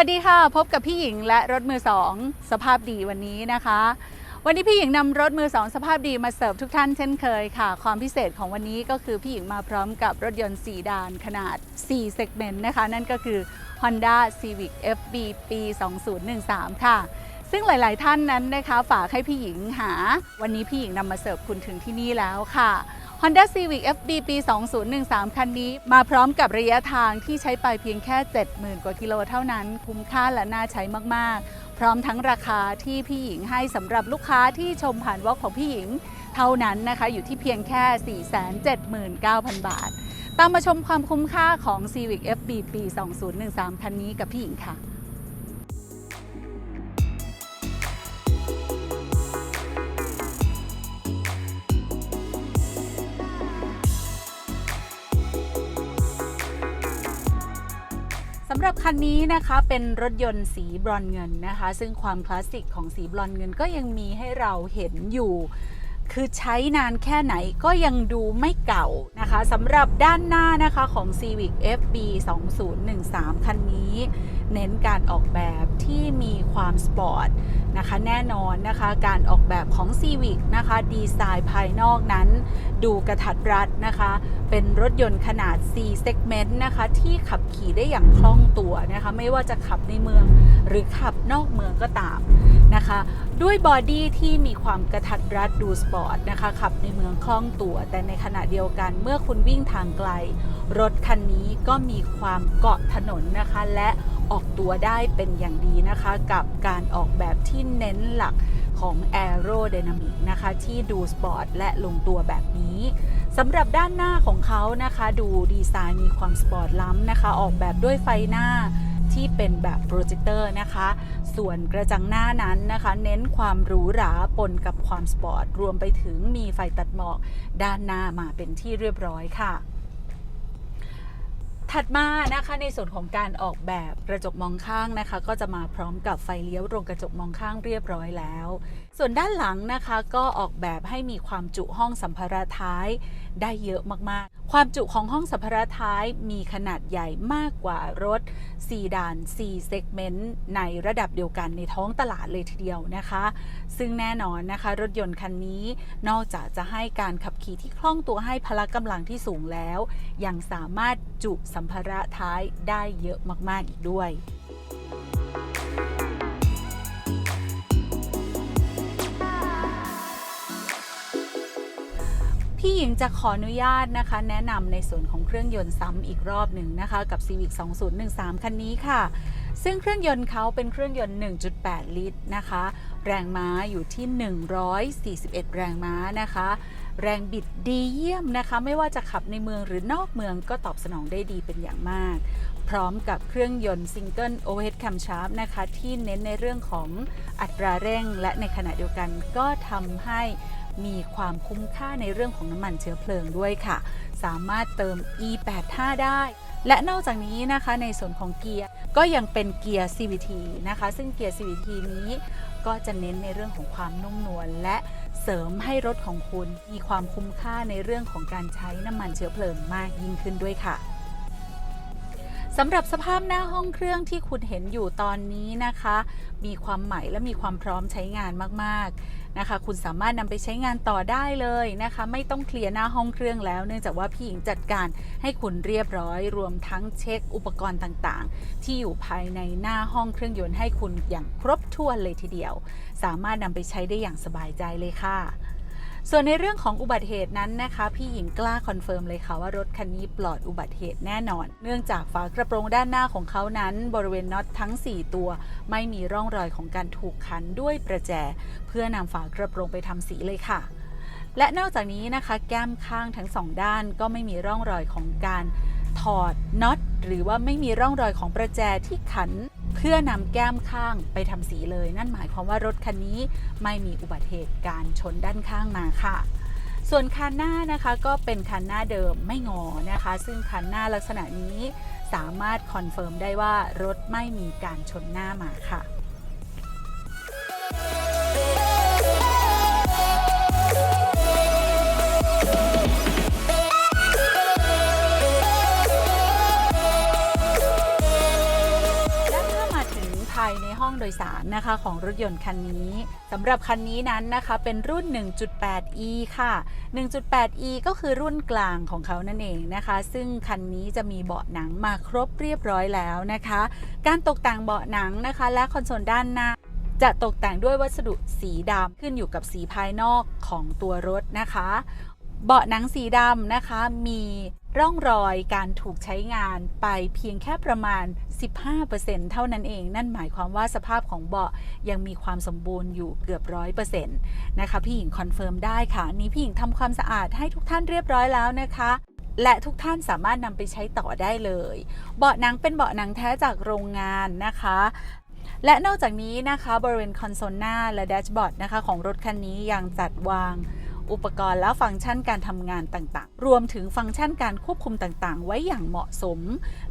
วัสดีค่ะ พบกับพี่หญิงและรถมือสองสภาพดีวันนี้นะคะ วันนี้พี่หญิงนำรถมือสองสภาพดีมาเสิร์ฟทุกท่านเช่นเคยค่ะ ความพิเศษของวันนี้ก็คือพี่หญิงมาพร้อมกับรถยนต์4ดานขนาด4เซกเมนต์นะคะ นั่นก็คือ Honda Civic FB ปี 2013 ค่ะ ซึ่งหลาย ๆ ท่านนั้นนะคะ ฝากให้พี่หญิงหา วันนี้พี่หญิงนำมาเสิร์ฟคุณถึงที่นี่แล้วค่ะ Honda Civic FB ปี 2013 คันนี้ มาพร้อมกับระยะทางที่ใช้ไปเพียงแค่ 70,000 กว่ากิโลเท่านั้น คุ้มค่าและน่าใช้มาก ๆ พร้อมทั้งราคาที่พี่หญิงให้สำหรับลูกค้าที่ชมผ่านวอล์กของพี่หญิง เท่านั้นนะคะ อยู่ที่เพียงแค่ 479,000 บาท ตามมาชมความคุ้มค่าของ Civic FB ปี 2013 คันนี้กับพี่หญิงค่ะำหรับคันนี้นะคะเป็นรถยนต์สีบรอนเงินนะคะ ซึ่งความคลาสสิกของสีบรอนเงินก็ยังมีให้เราเห็นอยู่ คือใช้นานแค่ไหนก็ยังดูไม่เก่านะคะสำหรับด้านหน้านะคะของ Civic FB 2013 คันนี้ เน้นการออกแบบที่มีความสปอร์ตนะคะแน่นอนนะคะการออกแบบของ Civic นะคะดีไซน์ภายนอกนั้น ดูกระทัดรัดนะคะ เป็นรถยนต์ขนาด4 segment นะคะที่ขับขี่ได้อย่างคล่องตัวนะคะไม่ว่าจะขับในเมืองหรือขับนอกเมืองก็ตามนะคะ ด้วยบอดี้ที่มีความกระทัดรัดดูสปอร์ตนะคะขับในเมืองคล่องตัว แต่ในขณะเดียวกันเมื่อคุณวิ่งทางไกล รถคันนี้ก็มีความเกาะถนนนะคะ และออกตัวได้เป็นอย่างดีนะคะ กับการออกแบบที่เน้นหลักของ Aerodynamic นะคะ ที่ดูสปอร์ตและลงตัวแบบนี้สำหรับด้านหน้าของเขานะคะ ดูดีไซน์มีความสปอร์ตล้ำนะคะ ออกแบบด้วยไฟหน้า ที่เป็นแบบโปรเจคเตอร์นะคะ ส่วนกระจังหน้านั้นนะคะ เน้นความหรูหราปนกับความสปอร์ต รวมไปถึงมีไฟตัดหมอกด้านหน้ามาเป็นที่เรียบร้อยค่ะถัดมานะคะในส่วนของการออกแบบกระจกมองข้างนะคะ ก็จะมาพร้อมกับไฟเลี้ยวตรงกระจกมองข้างเรียบร้อยแล้ว ส่วนด้านหลังนะคะก็ออกแบบให้มีความจุห้องสัมภาระท้ายได้เยอะมากๆ ความจุของห้องสัมภาระท้ายมีขนาดใหญ่มากกว่ารถ 4 ด่าน 4 เซกเมนต์ในระดับเดียวกันในท้องตลาดเลยทีเดียวนะคะ ซึ่งแน่นอนนะคะ รถยนต์คันนี้นอกจากจะให้การขับขี่ที่คล่องตัวให้พละกำลังที่สูงแล้ว ยังสามารถจุสัมภาระท้ายได้เยอะมากๆอีกด้วย พี่หญิงจะขออนุญาตนะคะ แนะนำในส่วนของเครื่องยนต์ซ้ำอีกรอบหนึ่งนะคะกับ Civic 2013 คันนี้ค่ะ ซึ่งเครื่องยนต์เขาเป็นเครื่องยนต์ 1.8 ลิตรนะคะ แรงม้าอยู่ที่ 141 แรงม้านะคะ แรงบิดดีเยี่ยมนะคะ ไม่ว่าจะขับในเมืองหรือนอกเมืองก็ตอบสนองได้ดีเป็นอย่างมาก พร้อมกับเครื่องยนต์ซิงเกิลโอเวอร์เฮดแคมชาร์ปนะคะที่เน้นในเรื่องของอัตราเร่ง และในขณะเดียวกันก็ทำให้ มีความคุ้มค่าในเรื่องของน้ำมันเชื้อเพลิงด้วยค่ะ สามารถเติม E85 ได้ และนอกจากนี้นะคะในส่วนของเกียร์ก็ยังเป็นเกียร์ CVT นะคะ ซึ่งเกียร์ CVT นี้ก็จะเน้นในเรื่องของความนุ่มนวลและเสริมให้รถของคุณมีความคุ้มค่าในเรื่องของการใช้น้ำมันเชื้อเพลิงมากยิ่งขึ้นด้วยค่ะ สำหรับสภาพหน้าห้องเครื่องที่คุณเห็นอยู่ตอนนี้นะคะ มีความใหม่และมีความพร้อมใช้งานมากๆนะคะ คุณสามารถนำไปใช้งานต่อได้เลยนะคะ ไม่ต้องเคลียร์หน้าห้องเครื่องแล้ว เนื่องจากว่าพี่หญิงจัดการให้คุณเรียบร้อย รวมทั้งเช็คอุปกรณ์ต่างๆ ที่อยู่ภายในหน้าห้องเครื่องยนต์ให้คุณอย่างครบถ้วนเลยทีเดียว สามารถนำไปใช้ได้อย่างสบายใจเลยค่ะ ส่วนในเรื่องของอุบัติเหตุนั้นนะคะ พี่หญิงกล้าคอนเฟิร์มเลยค่ะว่ารถคันนี้ปลอดอุบัติเหตุแน่นอน เนื่องจากฝากระโปรงด้านหน้าของเขานั้น บริเวณน็อตทั้ง 4 ตัว ไม่มีร่องรอยของการถูกขันด้วยประแจ เพื่อนำฝากระโปรงไปทำสีเลยค่ะ และนอกจากนี้นะคะ แก้มข้างทั้งสองด้านก็ไม่มีร่องรอยของการถอดน็อตหรือว่าไม่มีร่องรอยของประแจที่ขัน เพื่อนำแก้มข้างไปทำสีเลย นั่นหมายความว่ารถคันนี้ไม่มีอุบัติเหตุการชนด้านข้างมาค่ะส่วนคันหน้านะคะก็เป็นคันหน้าเดิมไม่งอนะคะ ซึ่งคันหน้าลักษณะนี้สามารถคอนเฟิร์มได้ว่ารถไม่มีการชนหน้ามาค่ะ ยสารนะคะของรถยนต์คันนี้สำหรับคันนี้นั้นนะคะเป็นรุ่น 1.8e ค่ะ 1.8e ก็คือรุ่นกลางของเขานั่นเองนะคะ ซึ่งคันนี้จะมีเบาะหนังมาครบเรียบร้อยแล้วนะคะ การตกแต่งเบาะหนังนะคะ และคอนโซลด้านหน้าจะตกแต่งด้วยวัสดุสีดำขึ้นอยู่กับสีภายนอกของตัวรถนะคะ เบาะหนังสีดำนะคะ มีร่องรอยการถูกใช้งานไปเพียงแค่ประมาณ 15%เท่านั้นเอง นั่นหมายความว่าสภาพของเบาะยังมีความสมบูรณ์อยู่เกือบร้อยเปอร์เซ็นต์นะคะ พี่หญิงคอนเฟิร์มได้ค่ะนนี้พี่หญิงทำความสะอาดให้ทุกท่านเรียบร้อยแล้วนะคะและทุกท่านสามารถนำไปใช้ต่อได้เลย เบาะหนังเป็นเบาะหนังแท้จากโรงงานนะคะ และนอกจากนี้นะคะบริเวณคอนโซลหน้าและแดชบอร์ดนะคะของรถคันนี้ยังจัดวาง อุปกรณ์และฟังก์ชันการทำงานต่างๆ รวมถึงฟังก์ชันการควบคุมต่างๆ ไว้อย่างเหมาะสม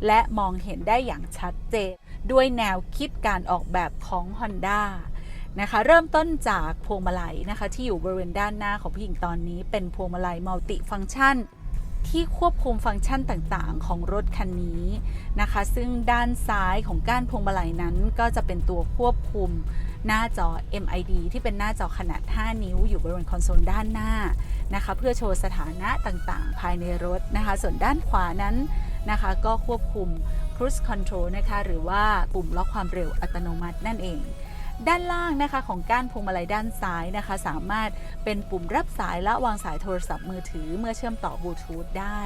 และมองเห็นได้อย่างชัดเจน ด้วยแนวคิดการออกแบบของ Honda นะคะเริ่มต้นจากพวงมาลัยนะคะที่อยู่บริเวณด้านหน้าของพี่หญิงตอนนี้ เป็นพวงมาลัยมัลติฟังก์ชันที่ควบคุมฟังก์ชันต่างๆ ของรถคันนี้นะคะ ซึ่งด้านซ้ายของก้านพวงมาลัยนั้นก็จะเป็นตัวควบคุม หน้าจอ MID ที่เป็นหน้าจอขนาด 5 นิ้ว อยู่บริเวณคอนโซลด้านหน้านะคะ เพื่อโชว์สถานะต่างๆ ภายในรถนะคะ ส่วนด้านขวานั้นนะคะ ก็ควบคุม Cruise Control นะคะ หรือว่าปุ่มล็อกความเร็วอัตโนมัตินั่นเอง ด้านล่างนะคะของก้านพวงมาลัยด้านซ้ายนะคะ สามารถเป็นปุ่มรับสายและวางสายโทรศัพท์มือถือเมื่อเชื่อมต่อบลูทูธได้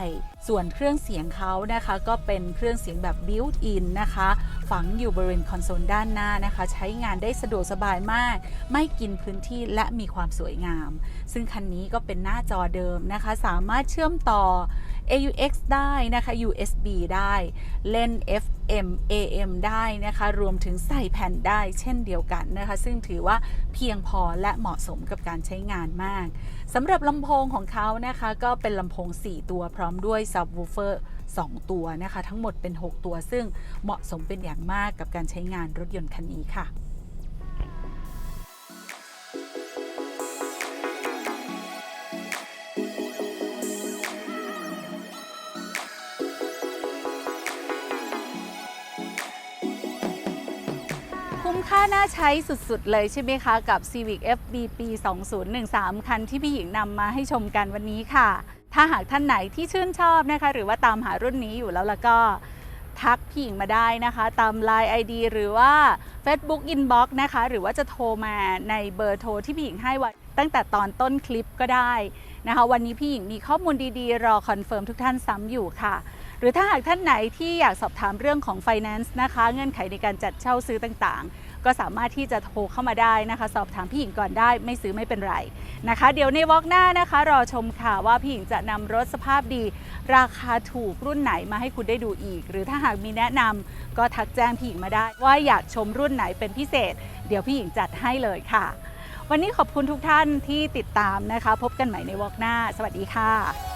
ส่วนเครื่องเสียงเขานะคะก็เป็นเครื่องเสียงแบบ built in นะคะ ฝังอยู่บริเวณคอนโซลด้านหน้านะคะ ใช้งานได้สะดวกสบายมาก ไม่กินพื้นที่และมีความสวยงาม ซึ่งคันนี้ก็เป็นหน้าจอเดิมนะคะ สามารถเชื่อมต่อ AUX ได้นะคะ USB ได้ เล่น FM AM ได้นะคะ รวมถึงใส่แผ่นได้เช่นเดียวกันนะคะ ซึ่งถือว่าเพียงพอและเหมาะสมกับการใช้งานมากสำหรับลำโพงของเขานะคะ ก็เป็นลำโพง 4 ตัวพร้อมด้วย subwoofer 2ตัวนะคะ ทั้งหมดเป็น 6 ตัวซึ่งเหมาะสมเป็นอย่างมากกับการใช้งานรถยนต์คันนี้ค่ะ น่าใช้สุดๆ เลยใช่ไหมคะ กับ Civic FB ปี 2013 คันที่พี่หญิงนำมาให้ชมกันวันนี้ค่ะ ถ้าหากท่านไหนที่ชื่นชอบนะคะ หรือว่าตามหารุ่นนี้อยู่แล้วแล้วก็ทักพี่หญิงมาได้นะคะ ตาม Line ID หรือว่า Facebook Inbox นะคะ หรือว่าจะโทรมาในเบอร์โทรที่พี่หญิงให้ไว้ตั้งแต่ตอนต้นคลิปก็ได้นะคะ วันนี้พี่หญิงมีข้อมูลดีๆ รอคอนเฟิร์มทุกท่านซ้ำอยู่ค่ะ หรือถ้าหากท่านไหนที่อยากสอบถามเรื่องของ Finance นะคะ เงื่อนไขในการจัดเช่าซื้อต่างๆ ก็สามารถที่จะโทรเข้ามาได้นะคะ สอบถามพี่หญิงก่อนได้ไม่ซื้อไม่เป็นไรนะคะ เดี๋ยวในวอล์กหน้านะคะ รอชมค่ะว่าพี่หญิงจะนำรถสภาพดี ราคาถูกรุ่นไหนมาให้คุณได้ดูอีก หรือถ้าหากมีแนะนำก็ทักแจ้งพี่หญิงมาได้ ว่าอยากชมรุ่นไหนเป็นพิเศษ เดี๋ยวพี่หญิงจัดให้เลยค่ะ วันนี้ขอบคุณทุกท่านที่ติดตามนะคะ พบกันใหม่ในวอล์กหน้า สวัสดีค่ะ